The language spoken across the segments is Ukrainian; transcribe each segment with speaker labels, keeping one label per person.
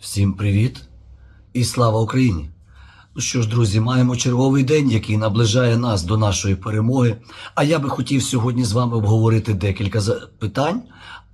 Speaker 1: Всім привіт і слава Україні! Ну що ж, друзі, маємо черговий день, який наближає нас до нашої перемоги. А я би хотів сьогодні з вами обговорити декілька запитань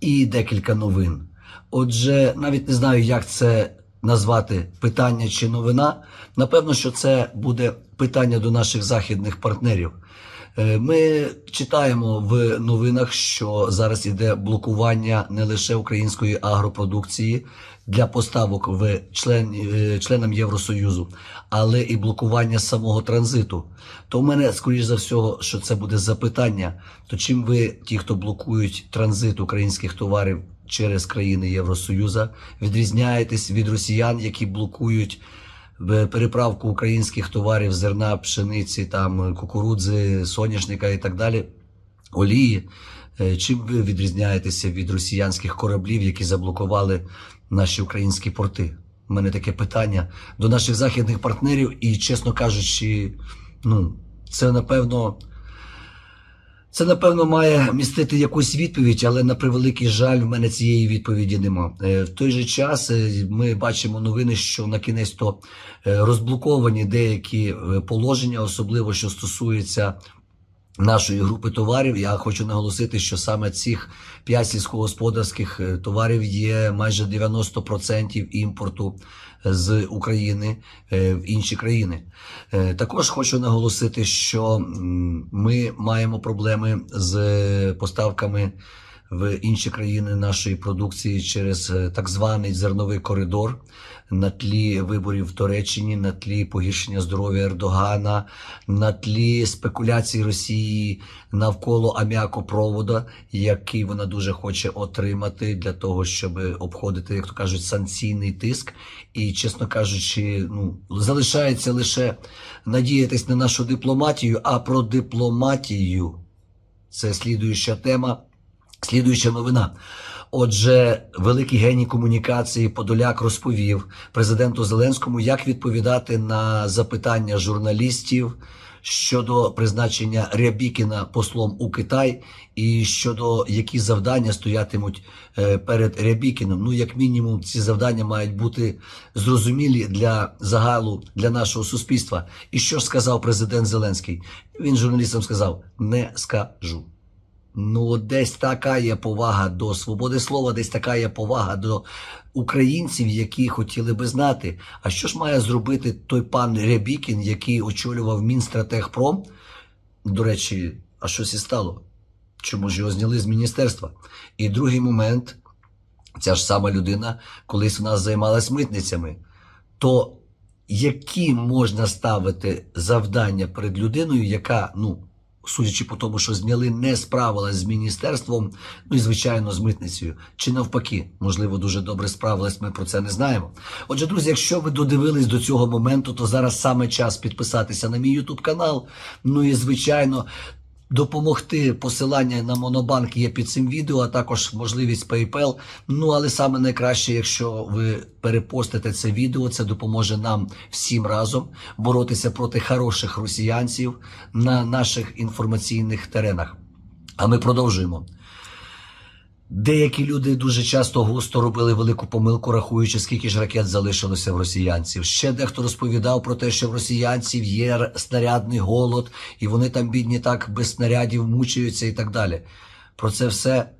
Speaker 1: і декілька новин. Отже, навіть не знаю, як це назвати питання чи новина. Напевно, що це буде питання до наших західних партнерів. Е, Ми читаємо в новинах, що зараз іде блокування не лише української агропродукції для поставок в член, е, членам Євросоюзу, але і блокування самого транзиту. То в мене, скоріш за всього, що це буде запитання: то чим ви, ті, хто блокують транзит українських товарів через країни Євросоюзу, відрізняєтесь від росіян, які блокують переправку українських товарів, зерна, пшениці, там кукурудзи, соняшника і так далі, олії. Е, Чим ви відрізняєтеся від росіянських кораблів, які заблокували наші українські порти? У мене таке питання до наших західних партнерів, і, чесно кажучи, ну, це напевно. Це, напевно, має містити якусь відповідь, але на превеликий жаль, в мене цієї відповіді нема. Е, В той же час е, ми бачимо новини, що на кінець то е, розблоковані деякі положення, особливо що стосується нашої групи товарів. Я хочу наголосити, що саме цих п'ять сільськогосподарських товарів є майже 90% імпорту з України е, в інші країни. Е, Також хочу наголосити, що ми маємо проблеми з поставками в інші країни нашої продукції через е, так званий зерновий коридор на тлі виборів в Туреччині, на тлі погіршення здоров'я Ердогана, на тлі спекуляцій Росії навколо аміакопроводу, який вона дуже хоче отримати для того, щоб обходити, як то кажуть, санкційний тиск. І, чесно кажучи, ну залишається лише надіятись на нашу дипломатію, а про дипломатію це слідуюча тема. Слідуюча новина. Отже, великий геній комунікації Подоляк розповів президенту Зеленському, як відповідати на запитання журналістів щодо призначення Рябікіна послом у Китай, і щодо які завдання стоятимуть е, перед Рябікіном. Ну, як мінімум, ці завдання мають бути зрозумілі для загалу, для нашого суспільства. І що ж сказав президент Зеленський? Він журналістам сказав: не скажу. Ну, десь така є повага до свободи слова, десь така є повага до українців, які хотіли би знати. А що ж має зробити той пан Рябікін, який очолював Мінстратегпром? До речі, а щось і стало? Чому ж його зняли з міністерства? І другий момент, ця ж сама людина колись у нас займалась митницями. То які можна ставити завдання перед людиною, яка, ну, судячи по тому, що зняли, не справилась з міністерством, ну і звичайно з митницею. Чи навпаки, можливо, дуже добре справилась, ми про це не знаємо. Отже, друзі, якщо ви додивились до цього моменту, то зараз саме час підписатися на мій Ютуб канал. Ну і звичайно. Допомогти посилання на Монобанк є під цим відео, а також можливість PayPal. Ну але саме найкраще, якщо ви перепостите це відео, це допоможе нам всім разом боротися проти хороших росіянців на наших інформаційних теренах. А ми продовжуємо. Деякі люди дуже часто густо робили велику помилку, рахуючи, скільки ж ракет залишилося в росіянців. Ще дехто розповідав про те, що в росіянців є снарядний голод, і вони там бідні так без снарядів мучаються і так далі. Про це все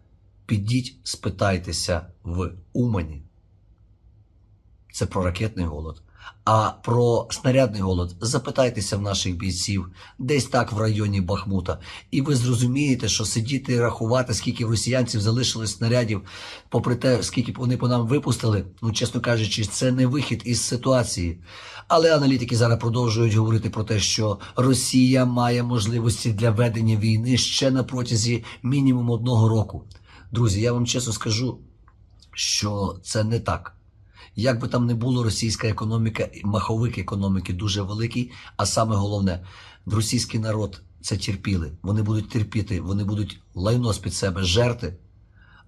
Speaker 1: підіть, спитайтеся в Умані. Це про ракетний голод. А про снарядний голод запитайтеся в наших бійців десь так в районі Бахмута. І ви зрозумієте, що сидіти і рахувати, скільки росіянців залишилось снарядів, попри те, скільки вони по нам випустили, ну чесно кажучи, це не вихід із ситуації. Але аналітики зараз продовжують говорити про те, що Росія має можливості для ведення війни ще на протязі мінімум одного року. Друзі, я вам чесно скажу, що це не так. Як би там не було, російська економіка, маховик економіки дуже великий. А саме головне, російський народ це терпіли. Вони будуть терпіти, вони будуть лайно з під себе жерти,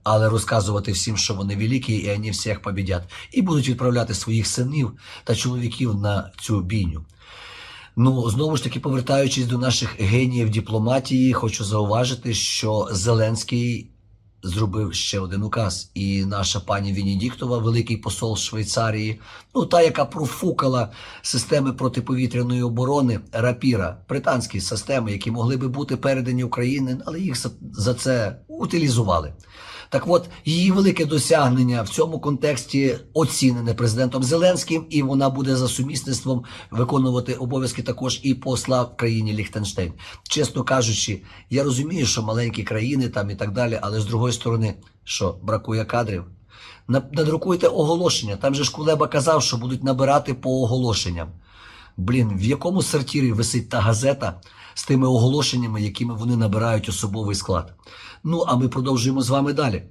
Speaker 1: але розказувати всім, що вони великі, і вони всіх побідять. І будуть відправляти своїх синів та чоловіків на цю бійню. Ну, знову ж таки, повертаючись до наших геніїв дипломатії, хочу зауважити, що Зеленський зробив ще один указ. І наша пані Венедіктова, великий посол Швейцарії, ну та, яка профукала системи протиповітряної оборони Рапіра, британські системи, які могли би бути передані Україні, але їх за- це утилізували. Так от, її велике досягнення в цьому контексті оцінене президентом Зеленським, і вона буде за сумісництвом виконувати обов'язки також і посла в країні Ліхтенштейн. Чесно кажучи, я розумію, що маленькі країни там і так далі, але з другої сторони, що бракує кадрів. Надрукуйте оголошення. Там же ж Кулеба казав, що будуть набирати по оголошенням. Блін, в якому сортірі висить та газета з тими оголошеннями, якими вони набирають особовий склад? Ну, а ми продовжуємо з вами далі.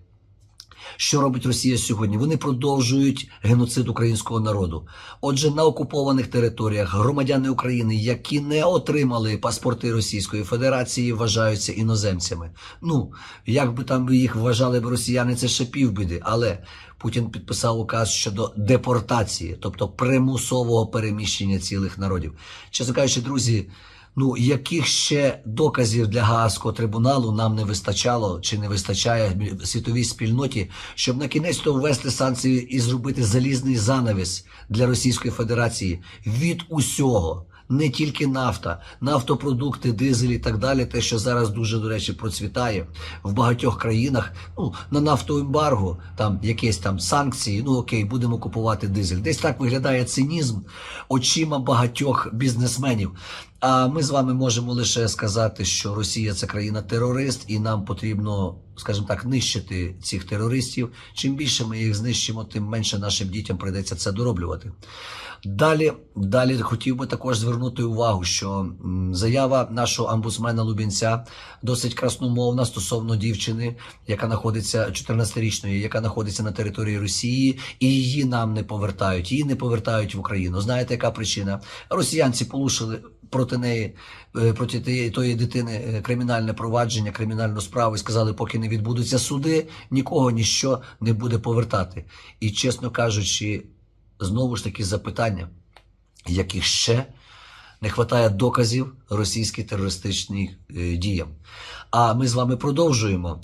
Speaker 1: Що робить Росія сьогодні? Вони продовжують геноцид українського народу. Отже, на окупованих територіях громадяни України, які не отримали паспорти Російської Федерації, вважаються іноземцями. Ну, як би там їх вважали б росіяни, це ще півбіди. Але Путін підписав указ щодо депортації, тобто примусового переміщення цілих народів. Чесно кажучи, друзі. Ну, яких ще доказів для Гаазького трибуналу нам не вистачало чи не вистачає світовій спільноті, щоб на кінець то ввести санкції і зробити залізний занавіс для Російської Федерації від усього, не тільки нафта, нафтопродукти, дизель і так далі, те, що зараз дуже, до речі, процвітає в багатьох країнах. Ну, на нафтоембарго, там якісь там санкції, ну окей, будемо купувати дизель. Десь так виглядає цинізм очима багатьох бізнесменів. А ми з вами можемо лише сказати, що Росія це країна-терорист, і нам потрібно, скажімо так, нищити цих терористів. Чим більше ми їх знищимо, тим менше нашим дітям прийдеться це дороблювати. Далі, далі хотів би також звернути увагу, що заява нашого омбудсмена Лубінця досить красномовна стосовно дівчини, яка знаходиться 14-річної, яка знаходиться на території Росії, і її нам не повертають. Її не повертають в Україну. Знаєте, яка причина? Росіянці полушили проти неї, е, проти тої дитини е, кримінальне провадження, кримінальну справу і сказали, поки не відбудуться суди, нікого ніщо не буде повертати. І чесно кажучи, знову ж таки запитання, яких ще не вистачає доказів російським терористичним е, діям. А ми з вами продовжуємо.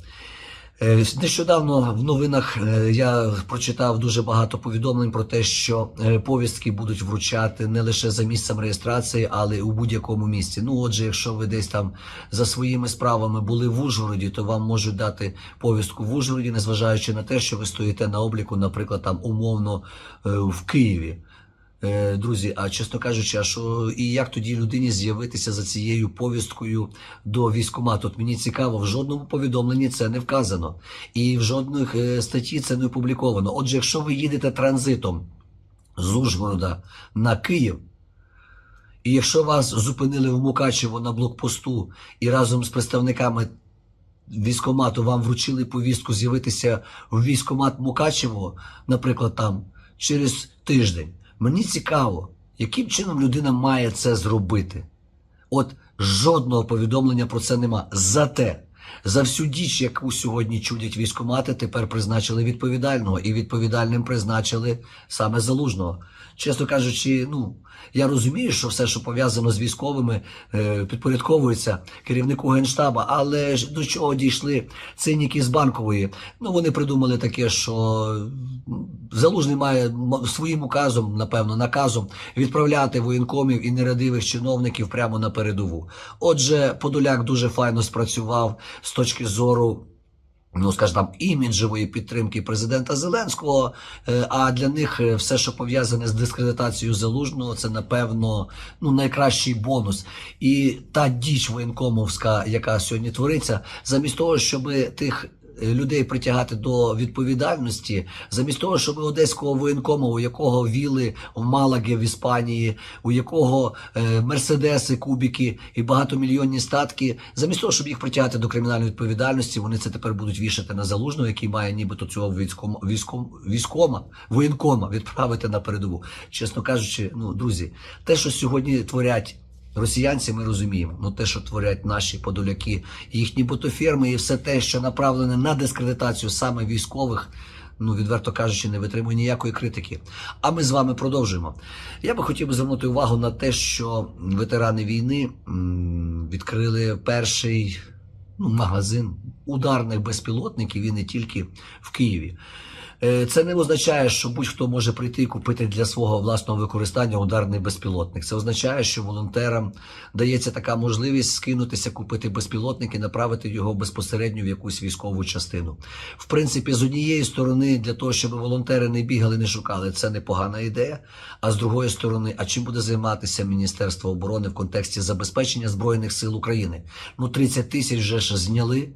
Speaker 1: Е, Нещодавно в новинах е, я прочитав дуже багато повідомлень про те, що е, повістки будуть вручати не лише за місцем реєстрації, але й у будь-якому місці. Ну, отже, якщо ви десь там за своїми справами були в Ужгороді, то вам можуть дати повістку в Ужгороді, незважаючи на те, що ви стоїте на обліку, наприклад, там умовно в Києві. Е, Друзі, а чесно кажучи, а що і як тоді людині з'явитися за цією повісткою до військкомату? От мені цікаво, в жодному повідомленні це не вказано, і в жодних е, статті це не опубліковано. Отже, якщо ви їдете транзитом з Ужгорода на Київ, і якщо вас зупинили в Мукачево на блокпосту і разом з представниками військкомату вам вручили повістку з'явитися в військкомат Мукачево, наприклад, там через тиждень. Мені цікаво, яким чином людина має це зробити. От жодного повідомлення про це нема. Зате за всю діч, яку сьогодні чудять військкомати, тепер призначили відповідального, і відповідальним призначили саме залужного. Чесно кажучи, ну я розумію, що все, що пов'язано з військовими, е, підпорядковується керівнику генштаба, але ж до чого дійшли циніки з банкової? Ну вони придумали таке, що залужний має своїм указом, напевно, наказом відправляти воєнкомів і нерадивих чиновників прямо на передову. Отже, Подоляк дуже файно спрацював з точки зору. Ну, скажімо, там іміджевої підтримки президента Зеленського. Е, А для них е, все, що пов'язане з дискредитацією залужного, це напевно ну найкращий бонус. І та діч воєнкомовська, яка сьогодні твориться, замість того, щоб тих. Е, Людей притягати до відповідальності, замість того, щоб одеського воєнкому, у якого віли в Малагі в Іспанії, у якого е, мерседеси, кубіки і багатомільйонні статки, замість того, щоб їх притягати до кримінальної відповідальності, вони це тепер будуть вішати на залужного, який має нібито цього військома, військом, військома, воєнкома відправити на передову. Чесно кажучи, ну друзі, те, що сьогодні творять. Росіянці ми розуміємо, ну те, що творять наші подоляки, їхні ботоферми і все те, що направлене на дискредитацію саме військових, ну відверто кажучи, не витримує ніякої критики. А ми з вами продовжуємо. Я би хотів би звернути увагу на те, що ветерани війни відкрили перший ну, магазин ударних безпілотників і не тільки в Києві. Е, Це не означає, що будь-хто може прийти і купити для свого власного використання ударний безпілотник. Це означає, що волонтерам дається така можливість скинутися, купити безпілотник і направити його безпосередньо в якусь військову частину. В принципі, з однієї сторони, для того, щоб волонтери не бігали, не шукали, це непогана ідея. А з другої сторони, а чим буде займатися Міністерство оборони в контексті забезпечення Збройних сил України? Ну, 30 тисяч вже ж зняли.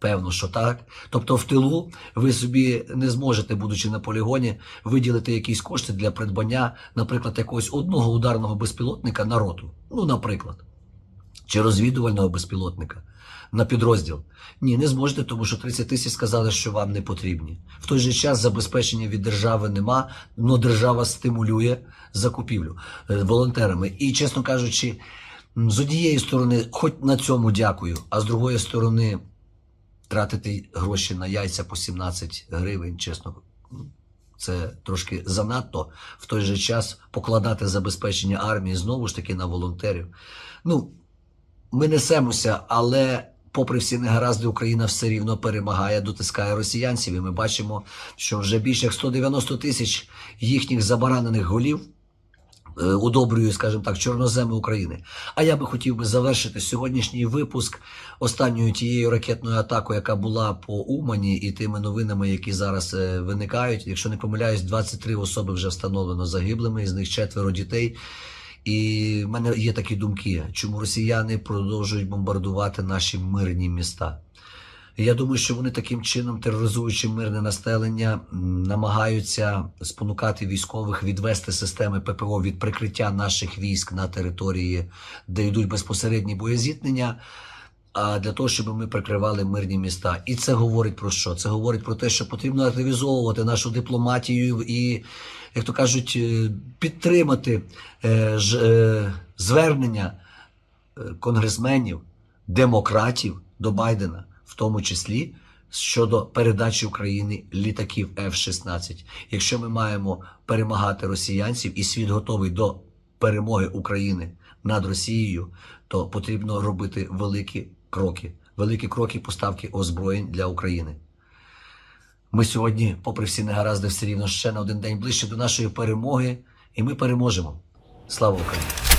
Speaker 1: Певно, що так. Тобто в тилу ви собі не зможете, будучи на полігоні, виділити якісь кошти для придбання, наприклад, якогось одного ударного безпілотника на роту. Ну, наприклад, чи розвідувального безпілотника на підрозділ. Ні, не зможете, тому що 30 тисяч сказали, що вам не потрібні. В той же час забезпечення від держави нема, але держава стимулює закупівлю е, волонтерами. І, чесно кажучи, з однієї сторони, хоч на цьому дякую, а з другої сторони, тратити гроші на яйця по 17 гривень, чесно, це трошки занадто. В той же час покладати забезпечення армії знову ж таки на волонтерів. Ну, ми несемося, але попри всі негаразди, Україна все рівно перемагає, дотискає росіянців. І ми бачимо, що вже більше як 190 тисяч їхніх забаранених голів удобрює, скажімо так, чорноземи України. А я би хотів би завершити сьогоднішній випуск останньою тією ракетною атакою, яка була по Умані, і тими новинами, які зараз е, виникають. Якщо не помиляюсь, 23 особи вже встановлено загиблими, із них четверо дітей. І в мене є такі думки, чому росіяни продовжують бомбардувати наші мирні міста. Я думаю, що вони таким чином, тероризуючи мирне населення, намагаються спонукати військових відвести системи ППО від прикриття наших військ на території, де йдуть безпосередні боєзіткнення, а для того, щоб ми прикривали мирні міста. І це говорить про що? Це говорить про те, що потрібно активізовувати нашу дипломатію і, як то кажуть, е, підтримати е, е, звернення конгресменів, демократів до Байдена, в тому числі щодо передачі Україні літаків F-16. Якщо ми маємо перемагати росіянців і світ готовий до перемоги України над Росією, то потрібно робити великі кроки, великі кроки поставки озброєнь для України. Ми сьогодні, попри всі негаразди, все рівно ще на один день ближче до нашої перемоги, і ми переможемо. Слава Україні!